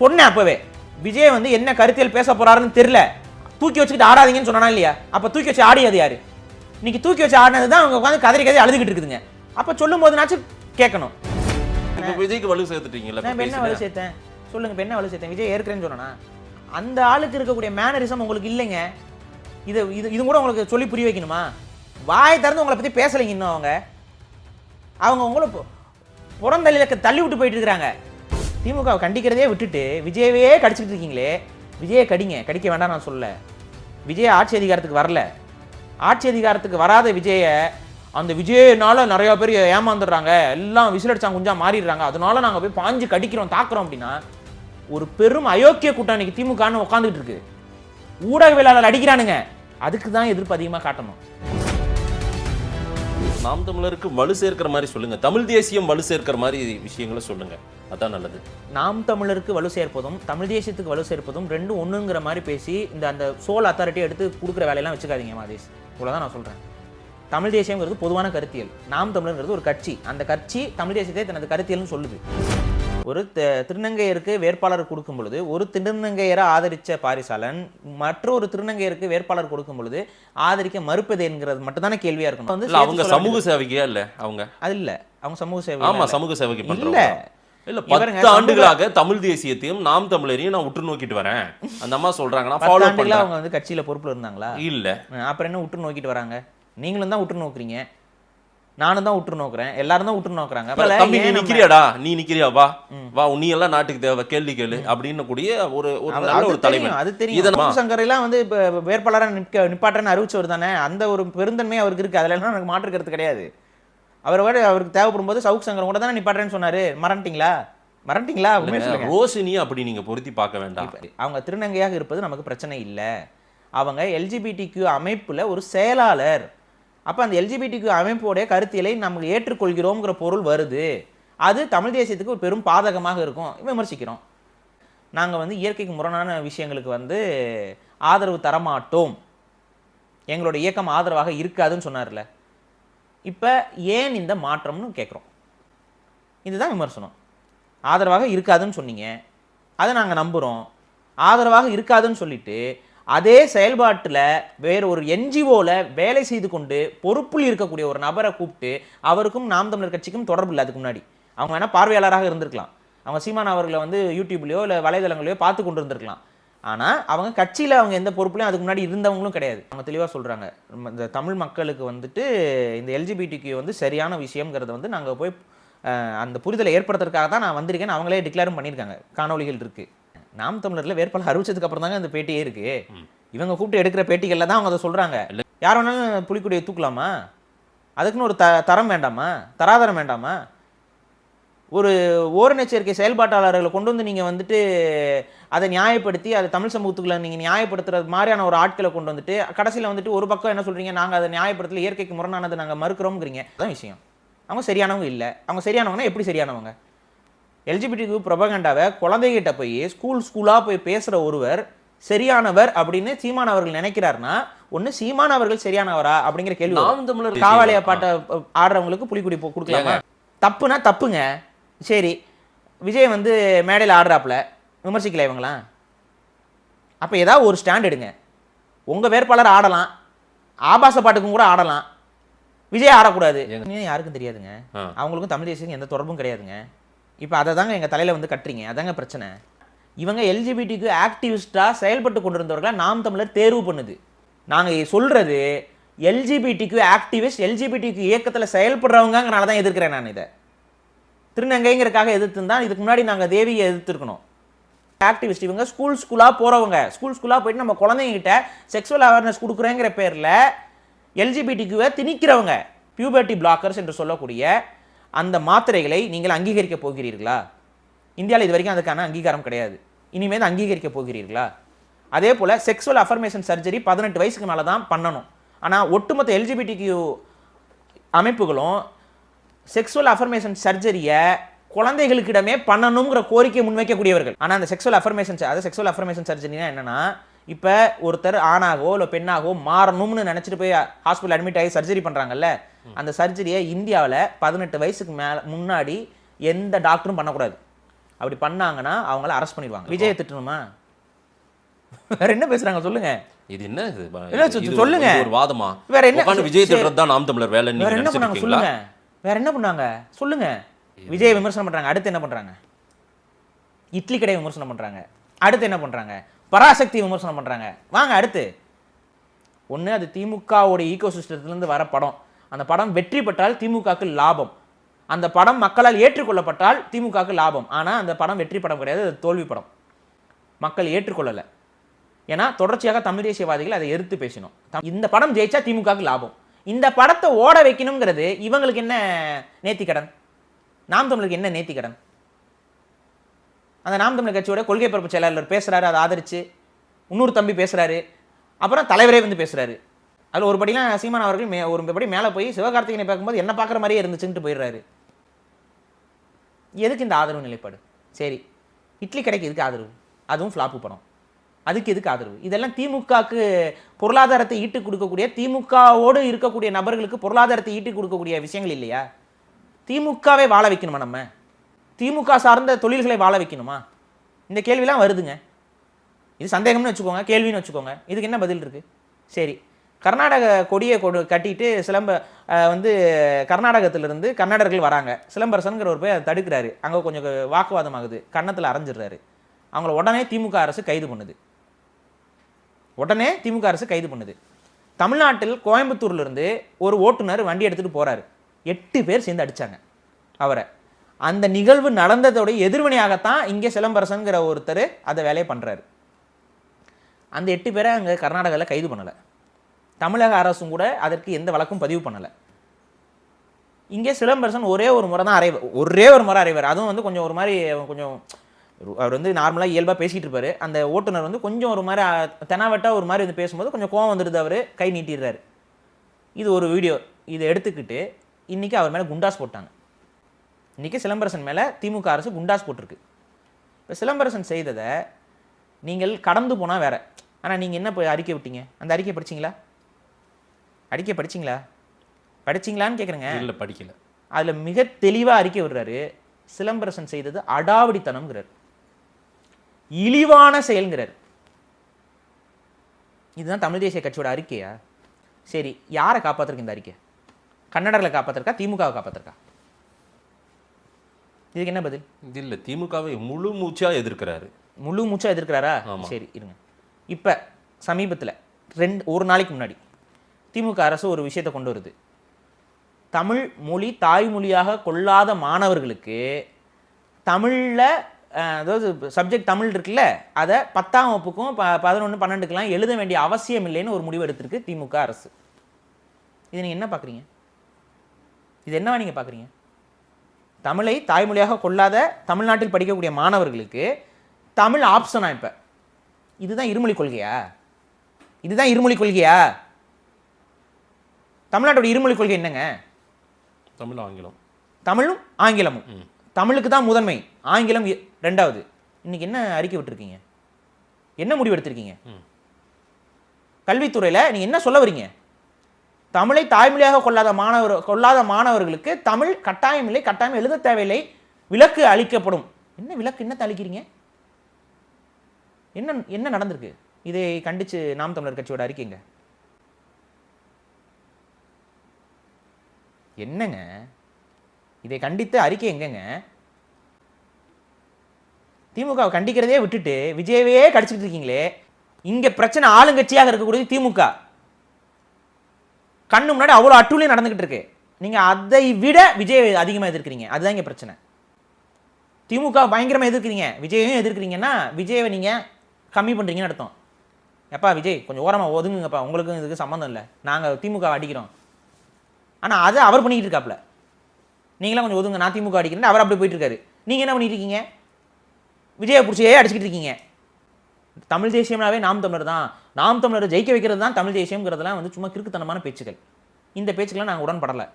சொன்னேன் அப்பவே. விஜய் வந்து என்ன கருத்தியல் பேச போறாருன்னு தெரியல. தூக்கி வச்சுக்கிட்டு ஆடாதீங்கன்னு சொன்னானா இல்லையா? அப்ப தூக்கி வச்சு ஆடியது யாரு? இன்னைக்கு தூக்கி வச்சு ஆடினது தான் அவங்க உட்காந்து கதறி கதறி அழுதுகிட்டு இருக்குதுங்க. அப்ப சொல்லும் போதுனாச்சும் கேட்கணும் விஜய்க்கு வலு நான் இப்ப என்ன வலு. சேர்த்தேன்? சொல்லுங்க இப்ப என்ன வலு சேர்த்தேன்? விஜய் ஏற்கிறேன்னு சொன்னா அந்த ஆளுக்கு இருக்கக்கூடிய மேனரிசம் உங்களுக்கு இல்லைங்க. இது இது இது கூட உங்களுக்கு சொல்லி புரிய வைக்கணுமா? வாய் திறந்து உங்களை பத்தி பேசலைங்க இன்னும் அவங்க. அவங்க உங்களை பு- புறந்தள்ளில தள்ளி விட்டு போயிட்டு இருக்கிறாங்க. திமுகவை கண்டிக்கிறதே விட்டுட்டு விஜயவே கடிச்சிட்டு இருக்கீங்களே. விஜயை கடிங்க கடிக்க வேண்டாம் நான் சொல்ல விஜய் ஆட்சி அதிகாரத்துக்கு வரல. ஆட்சி அதிகாரத்துக்கு வராத விஜயை அந்த விஜயனால நிறைய பேர் ஏமாந்துடுறாங்க. எல்லாம் விசிலடிச்சா குஞ்சா மாறிடுறாங்க. அதனால நாங்கள் போய் பாஞ்சு கடிக்கிறோம் தாக்குறோம் அப்படின்னா ஒரு பெரும் அயோக்கிய கூட்டம் இன்னைக்கு திமுகன்னு உட்காந்துக்கிட்டு இருக்கு. ஊடகவியலாளர் அடிக்கிறானுங்க. அதுக்கு தான் எதிர்ப்பு அதிகமாக காட்டணும். நாம் தமிழருக்கு வலு சேர்க்கிற மாதிரி சொல்லுங்க. தமிழ் தேசியம் வலு சேர்க்கிற மாதிரி விஷயங்களை சொல்லுங்க. அதான் நல்லது. நாம் தமிழருக்கு வலு சேர்ப்பதும் தமிழ் தேசியத்துக்கு வலு சேர்ப்பதும் ரெண்டும் ஒண்ணுங்கிற மாதிரி பேசி இந்த அந்த சோல் அத்தாரிட்டி எடுத்து கொடுக்குற வேலையெல்லாம் வச்சுக்காதீங்க மாதேஷ். இவ்வளவுதான் நான் சொல்றேன். தமிழ் தேசியங்கிறது பொதுவான கருத்தியல். நாம் தமிழர்ங்கிறது ஒரு கட்சி. அந்த கட்சி தமிழ் தேசியத்தை தனது கருத்தியல்னு சொல்லுது. ஒரு திருநங்கையருக்கு வேட்பாளர் கொடுக்கும் பொழுது ஒரு திருநங்கையரை ஆதரிச்ச பாரிசாலன் மற்றொரு திருநங்கையருக்கு வேட்பாளர் கொடுக்கும் பொழுது ஆதரிக்க மறுப்பது என்கிறது மட்டும்தானே கேள்வியா இருக்கணும். வந்து அவங்க சமூக சேவகியா இல்ல அவங்க. அது இல்ல. அவங்க சமூக சேவை ஆமா சமூக சேவைக்கு இல்ல. இல்ல பத்து ஆண்டுகளாக தமிழ் தேசியத்தையும் நாம் தமிழரையும் நான் உற்று நோக்கிட்டு வரேன். அந்த அம்மா சொல்றாங்க நான் ஃபாலோ அவங்க வந்து கட்சியில பொறுப்புல இருந்தாங்களா? இல்ல. அப்புறம் என்ன உற்று நோக்கிட்டு வராங்க? நீங்களும் தான் உற்று நோக்குறீங்க. நானும் தான் உற்று நோக்குறேன். எல்லாரும் தான் உற்று நோக்குறாங்க. தம்பி நீ நிக்கிறியாடா? நீ நிக்கிறியா? வா. வா நீ எல்லாம் நாட்டுக்கு தேவை. கேள்வி கேளு. அப்படின்னு கூடிய ஒரு ஒரு நல்ல அது தெரியும், தலைவன். அது தெரியும். இதை நம்ம- சமூக சங்கர் எல்லாம் வந்து இப்ப வேட்பாளரா நிற்க நிப்பாட்டுறேன்னு அறிவிச்சவர் தானே. அந்த ஒரு பெருந்தன்மை அவருக்கு இருக்கு. அதுல எல்லாம் எனக்கு மாற்று கருத்து கிடையாது. அவர் விட அவருக்கு தேவைப்படும் போது சவுக் சங்கர் கூட தானே நிப்பாட்டுறேன்னு சொன்னாரு. மறந்துட்டீங்களா? மறந்துட்டீங்களா? சொல்லுங்க. ரோஷினி அப்படி நீங்க பொருத்தி பார்க்க வேண்டாம். அவங்க திருநங்கையாக இருப்பது நமக்கு பிரச்சனை இல்லை. அவங்க எல்ஜிபிடிக்யூ அமைப்புல ஒரு செயலாளர். அப்போ அந்த எல்ஜிபிடிக்கு அமைப்போடைய கருத்தியலை நம்ம ஏற்றுக்கொள்கிறோங்கிற பொருள் வருது. அது தமிழ் தேசியத்துக்கு ஒரு பெரும் பாதகமாக இருக்கும். விமர்சிக்கிறோம். நாங்கள் வந்து இயற்கைக்கு முரணான விஷயங்களுக்கு வந்து ஆதரவு தரமாட்டோம். எங்களோட இயக்கம் ஆதரவாக இருக்காதுன்னு சொன்னார்ல. இப்போ ஏன் இந்த மாற்றம்னு கேட்குறோம் இதுதான் விமர்சனம். ஆதரவாக இருக்காதுன்னு சொன்னீங்க. அதை நாங்கள் நம்புகிறோம் ஆதரவாக இருக்காதுன்னு சொல்லிட்டு அதே செயல்பாட்டில் வேறு ஒரு என்ஜிஓவில் வேலை செய்து கொண்டு பொறுப்பில் இருக்கக்கூடிய ஒரு நபரை கூப்பிட்டு அவருக்கும் நாம் தமிழர் கட்சிக்கும் தொடர்பு இல்லை அதுக்கு முன்னாடி. அவங்க வேணால் பார்வையாளராக இருந்திருக்கலாம். அவங்க சீமான் அவர்களை வந்து யூடியூப்லேயோ இல்லை வலைதளங்களையோ பார்த்து கொண்டு இருந்திருக்கலாம். ஆனால் அவங்க கட்சியில் அவங்க எந்த பொறுப்புலையும் அதுக்கு முன்னாடி இருந்தவங்களும் கிடையாது. அவங்க தெளிவாக சொல்கிறாங்க இந்த தமிழ் மக்களுக்கு வந்துட்டு இந்த எல்ஜிபிடிக்கு வந்து சரியான விஷயங்கிறத வந்து நாங்கள் போய் அந்த புரிதலை ஏற்படுத்துறதுக்காக தான் நான் வந்திருக்கேன்னு அவங்களே டிக்ளேரும் பண்ணியிருக்காங்க. காணொளிகள் இருக்குது நாம் தமிழர்ல வேட்பாளர் அறிவிச்சதுக்கு அப்புறம் தாங்க இந்த பேட்டியே இருக்கு. இவங்க கூப்பிட்டு எடுக்கிற பேட்டிகள்ல தான் அவங்க அதை சொல்றாங்க. யார் வேணாலும் புலிக்குடியை தூக்கலாமா? அதுக்குன்னு ஒரு த தரம் வேண்டாமா? தராதரம் வேண்டாமா? ஒரு ஓரணெச்சரிக்கை செயல்பாட்டாளர்களை கொண்டு வந்து நீங்கள் வந்துட்டு அதை நியாயப்படுத்தி அதை தமிழ் சமூகத்துக்குள்ள நீங்கள் நியாயப்படுத்துறது மாதிரியான ஒரு ஆட்களை கொண்டு வந்துட்டு கடைசியில் வந்துட்டு ஒரு பக்கம் என்ன சொல்கிறீங்க நாங்கள் அதை நியாயப்படுத்தல இயற்கைக்கு முரணானதை நாங்கள் மறுக்கிறோங்கிறீங்க அதான் விஷயம். அவங்க சரியானவங்க இல்லை. அவங்க சரியானவங்கன்னா எப்படி சரியானவங்க? எல்ஜிபிடிக்கு ப்ரொபகண்டாவை குழந்தைகிட்ட போய் ஸ்கூல் ஸ்கூலாக போய் பேசுகிற ஒருவர் சரியானவர் அப்படின்னு சீமான் அவர்கள் நினைக்கிறாருன்னா ஒன்று சீமான் அவர்கள் சரியானவரா அப்படிங்கிற கேள்வி. நாம் தமிழர் காவாலியா பாட்டை ஆடுறவங்களுக்கு புலிக்குடி கொடுக்கலாமா? தப்புனா தப்புங்க. சரி. விஜய் வந்து மேடையில் ஆடுறாப்புல. விமர்சிக்கல இவங்களாம் அப்போ ஏதாவது ஒரு ஸ்டாண்ட் எடுங்க. உங்கள் வேட்பாளர் ஆடலாம். ஆபாச பாட்டுக்கும் கூட ஆடலாம். விஜய் ஆடக்கூடாது. யாருக்கும் தெரியாதுங்க. அவங்களுக்கும் தமிழ் தேசியம் எந்த தொடர்பும் கிடையாதுங்க. இப்போ அதை தாங்க எங்கள் தலையில் வந்து கட்டுறீங்க. அதாங்க பிரச்சனை. இவங்க எல்ஜிபிடிக்கு ஆக்டிவிஸ்டாக செயல்பட்டு கொண்டிருந்தவர்களை நாம் தமிழர் தேர்வு பண்ணுது. நாங்கள் சொல்கிறது எல்ஜிபிடிக்கு ஆக்டிவிஸ்ட் எல்ஜிபிடிக்கு இயக்கத்தில் செயல்படுறவங்கங்கிறனால தான் எதிர்க்கிறேன் நான் இதை. திருநங்கைங்கிறக்காக எதிர்த்துருந்தா இதுக்கு முன்னாடி நாங்கள் தேவியை எதிர்த்துருக்கணும். ஆக்டிவிஸ்ட் இவங்க ஸ்கூல் ஸ்கூலாக போகிறவங்க ஸ்கூல் ஸ்கூலாக போயிட்டு நம்ம குழந்தைங்கிட்ட செக்ஸுவல் அவேர்னஸ் கொடுக்குறேங்கிற பேரில் எல்ஜிபிடிக்குவை திணிக்கிறவங்க. பியூபர்ட்டி பிளாக்கர்ஸ் என்று சொல்லக்கூடிய அந்த மாத்திரைகளை நீங்கள் அங்கீகரிக்க போகிறீர்களா? இந்தியாவில் இது வரைக்கும் அதுக்கான அங்கீகாரம் கிடையாது. இனிமேல் அங்கீகரிக்க போகிறீர்களா? அதே போல் செக்ஸுவல் அஃபர்மேஷன் சர்ஜரி பதினெட்டு வயசுக்கு மேலே தான் பண்ணணும். ஆனால் ஒட்டுமொத்த எல்ஜிபிடிக்யூ அமைப்புகளும் செக்ஸுவல் அஃபர்மேஷன் சர்ஜரியை குழந்தைகளுக்கிடமே பண்ணணுங்கிற கோரிக்கை முன்வைக்கக்கூடியவர்கள். ஆனால் அந்த செக்ஸுவல் அஃபர்மேஷன் அதாவது செக்ஸுவல் அஃபர்மேஷன் சர்ஜரினா என்னன்னா இப்போ ஒருத்தர் ஆணாகவோ இல்லை பெண்ணாகவோ மாறணும்னு நினச்சிட்டு போய் ஹாஸ்பிட்டல் அட்மிட் ஆகி சர்ஜரி பண்ணுறாங்கல்ல அந்த சர்ஜரியை இந்தியாவில் பதினெட்டு வயசுக்கு மேலே முன்னாடி எந்த டாக்டரும் பண்ணக்கூடாது. அப்படி பண்ணாங்கன்னா அவங்கள அரெஸ்ட் பண்ணிடுவாங்க. விஜயை திட்டணுமா? வேற என்ன பேசுறாங்க? சொல்லுங்க. இது என்ன இது? சொல்லுங்க. ஒரு- வாதமா? வேற என்ன- விஜய். திட்டுறது தான் நாம் தமிழர் வேலை வேற என்ன பண்ணாங்க? சொல்லுங்க. வேற என்ன பண்ணாங்க? சொல்லுங்க. விஜய் விமர்சனம் பண்றாங்க. அடுத்து என்ன பண்றாங்க? இட்லி கடை விமர்சனம் பண்றாங்க. அடுத்து என்ன பண்றாங்க? பராசக்தி விமர்சனம் பண்ணுறாங்க வாங்க அடுத்து. ஒன்று அது திமுகவோட ஈகோ சிஸ்டத்துலேருந்து வர படம். அந்த படம் வெற்றி பெற்றால் திமுகவுக்கு லாபம். அந்த படம் மக்களால் ஏற்றுக்கொள்ளப்பட்டால் திமுகவுக்கு லாபம். ஆனால் அந்த படம் வெற்றி படம் கிடையாது அது தோல்வி படம். மக்கள் ஏற்றுக்கொள்ளலை. ஏன்னா தொடர்ச்சியாக தமிழ் தேசியவாதிகள் அதை எதிர்த்து பேசணும் இந்த படம் ஜெயிச்சா திமுகவுக்கு லாபம். இந்த படத்தை ஓட வைக்கணுங்கிறது இவங்களுக்கு என்ன நேர்த்திக்கடன் நாம் தமிழுக்கு என்ன நேத்திக்கடன் அந்த நாம் தமிழர் கட்சியோட கொள்கை பரப்பு செயலாளர் பேசுகிறாரு அதை ஆதரித்து இன்னொரு தம்பி பேசுகிறாரு அப்புறம் தலைவரே வந்து பேசுகிறாரு அதில் ஒரு படிலாம் சீமான் அவர்கள் மே ஒரு படி மேலே போய் சிவகார்த்திகனை பார்க்கும்போது என்ன பார்க்குற மாதிரியே இருந்துச்சுன்ட்டு போயிடுறாரு. எதுக்கு இந்த ஆதரவு நிலைப்பாடு? சரி இட்லி கடைக்கு எதுக்கு ஆதரவு? அதுவும் ஃப்ளாப்பு படம். அதுக்கு எதுக்கு ஆதரவு? இதெல்லாம் திமுகவுக்கு பொருளாதாரத்தை ஈட்டு கொடுக்கக்கூடிய திமுகவோடு இருக்கக்கூடிய நபர்களுக்கு பொருளாதாரத்தை ஈட்டு கொடுக்கக்கூடிய விஷயங்கள் இல்லையா? திமுகவை வாழ வைக்கணுமா நம்ம? திமுக சார்ந்த தொழில்களை வாழ வைக்கணுமா? இந்த கேள்விலாம் வருதுங்க. இது சந்தேகம்னு வச்சுக்கோங்க கேள்வின்னு வச்சுக்கோங்க. இதுக்கு என்ன பதில் இருக்குது சரி. கர்நாடக கொடியை கொடு கட்டிட்டு சிலம்ப வந்து கர்நாடகத்திலிருந்து கன்னடர்கள் வராங்க. சிலம்பரசனுங்கிற ஒரு பேர் தடுக்கிறாரு. அங்கே கொஞ்சம் வாக்குவாதம் ஆகுது கன்னத்தில் அரைஞ்சிடுறாரு. அவங்கள உடனே திமுக அரசு கைது பண்ணுது. உடனே திமுக அரசு கைது பண்ணுது. தமிழ்நாட்டில் கோயம்புத்தூர்லேருந்து ஒரு ஓட்டுநர் வண்டி எடுத்துகிட்டு போகிறாரு எட்டு பேர் சேர்ந்து அடிச்சாங்க. அவரை. அந்த நிகழ்வு நடந்ததோட எதிர்வினையாகத்தான் இங்கே சிலம்பரசன்கிற ஒருத்தர் அந்த வேலையை பண்ணுறாரு அந்த எட்டு பேரை அங்கே கர்நாடகாவில் கைது பண்ணலை. தமிழக அரசும் கூட அதற்கு எந்த வழக்கும் பதிவு பண்ணலை. இங்கே சிலம்பரசன் ஒரே ஒரு முறை தான் அறைவார் ஒரே ஒரு முறை அரைவர் அதுவும் வந்து கொஞ்சம் ஒரு மாதிரி கொஞ்சம் அவர் வந்து நார்மலாக இயல்பாக பேசிகிட்டு இருப்பார். அந்த ஓட்டுநர் வந்து கொஞ்சம் ஒரு மாதிரி தெனாவட்டாக ஒரு மாதிரி வந்து பேசும்போது கொஞ்சம் கோவம் வந்துடுது அவர் கை நீட்டிடுறாரு. இது ஒரு வீடியோ. இதை எடுத்துக்கிட்டு இன்றைக்கி அவர் மேலே குண்டாஸ் போட்டாங்க. இன்னைக்கு சிலம்பரசன் மேலே திமுக அரசு குண்டாஸ் போட்டிருக்கு. இப்போ சிலம்பரசன் செய்ததை நீங்கள் கடந்து போனால் வேற. ஆனால் நீங்கள் என்ன போய் அறிக்கை விட்டீங்க? அந்த அறிக்கை படிச்சீங்களா? அறிக்கை படிச்சீங்களா? படிச்சீங்களான்னு கேட்குறேங்க இல்ல படிக்கல. அதில் மிக தெளிவாக அறிக்கை விடுறாரு சிலம்பரசன் செய்தது அடாவடித்தனம்ங்கிறார். இழிவான செயல்ங்கிறார். இதுதான் தமிழ் தேசிய கட்சியோட அறிக்கையா? சரி யாரை காப்பாத்துறக்கு இந்த அறிக்கை? கன்னடர்களை காப்பாத்திருக்கா திமுகவை காப்பாத்திருக்கா இதுக்கு என்ன பதில்? இது இல்ல திமுகவை முழு மூச்சா எதிர்க்கிறாரு. முழு மூச்சா எதிர்க்கிறாரா. சரி இருங்க. இப்போ சமீபத்தில் ரெண்டு ஒரு நாளைக்கு முன்னாடி திமுக அரசு ஒரு விஷயத்தை கொண்டு வருது. தமிழ் மொழி தாய்மொழியாக கொள்ளாத மாணவர்களுக்கு தமிழில் அதாவது சப்ஜெக்ட் தமிழ் இருக்குல்ல அதை பத்தாம் வகுப்புக்கும் ப பதினொன்று பன்னெண்டுக்கெல்லாம் எழுத வேண்டிய அவசியம் இல்லைன்னு ஒரு முடிவு எடுத்திருக்கு திமுக அரசு. இது நீங்கள் என்ன பார்க்குறீங்க இது என்னவா நீங்கள் பார்க்குறீங்க தமிழை தாய்மொழியாக கொள்ளாத தமிழ்நாட்டில் படிக்கக்கூடிய மாணவர்களுக்கு தமிழ் ஆப்ஷனா இப்போ. இதுதான் இருமொழி கொள்கையா? இதுதான் இருமொழி கொள்கையா? தமிழ்நாட்டோட இருமொழி கொள்கை என்னங்க? தமிழ் ஆங்கிலம். தமிழும் ஆங்கிலமும். தமிழுக்கு தான் முதன்மை. ஆங்கிலம் ரெண்டாவது. இன்னைக்கு என்ன அறிக்கை விட்டுருக்கீங்க? என்ன முடிவு எடுத்திருக்கீங்க. கல்வித்துறையில் நீங்க என்ன சொல்ல வரீங்க? தமிழை தாய்மொழியாக கொள்ளாத மாணவர் கொள்ளாத மாணவர்களுக்கு தமிழ் கட்டாயம் இல்லை கட்டாயம் எழுத தேவையில்லை. விலக்கு அளிக்கப்படும். என்ன விலக்கு என்ன அளிக்கிறீங்க? என்ன என்ன நடந்திருக்கு? இதை கண்டித்து நாம் தமிழர் கட்சியோட அறிக்கைங்க. என்னங்க? இதை கண்டித்து அறிக்கை எங்கங்க? திமுக கண்டிக்கிறதே விட்டுட்டு விஜயவே கடிச்சிட்டு இருக்கீங்களே. இங்கே பிரச்சனை ஆளுங்கட்சியாக இருக்கக்கூடியது திமுக. கண்ணு முன்னாடி அவ்வளோ அட்டூழியம் நடந்துகிட்டு இருக்கு. நீங்கள் அதை விட விஜய் அதிகமாக எதிர்க்கிறீங்க. அதுதான் இங்கே பிரச்சனை. திமுக பயங்கரமாக எதிர்க்கிறீங்க. விஜயையும் எதிர்க்கிறீங்கன்னா விஜயை நீங்கள் கம்மி பண்ணுறீங்கன்னு அர்த்தம். எப்பா விஜய் கொஞ்சம் ஓரமாக ஒதுங்குங்கப்பா. உங்களுக்கும் இதுக்கு சம்மந்தம் இல்லை. நாங்கள் திமுக அடிக்கிறோம். ஆனால் அதை அவர் பண்ணிக்கிட்டு இருக்காப்ல. நீங்களாம் கொஞ்சம் ஒதுங்க. நான் திமுக அடிக்கிறேன் அவர் அப்படி போயிட்டு இருக்காரு. நீங்கள் என்ன பண்ணிட்டு இருக்கீங்க? விஜயை பிடிச்சியே அடிச்சுக்கிட்டு இருக்கீங்க. தமிழ் தேசியம்னாவே நாம் தமிழர் தான். நாம் தமிழரை ஜெயிக்க வைக்கிறது தான் தமிழ் தேசியங்கிறதுலாம் வந்து சும்மா கிறுக்குத்தனமான பேச்சுக்கள். இந்த பேச்சுக்கெல்லாம் நாங்கள் உடன்படலை.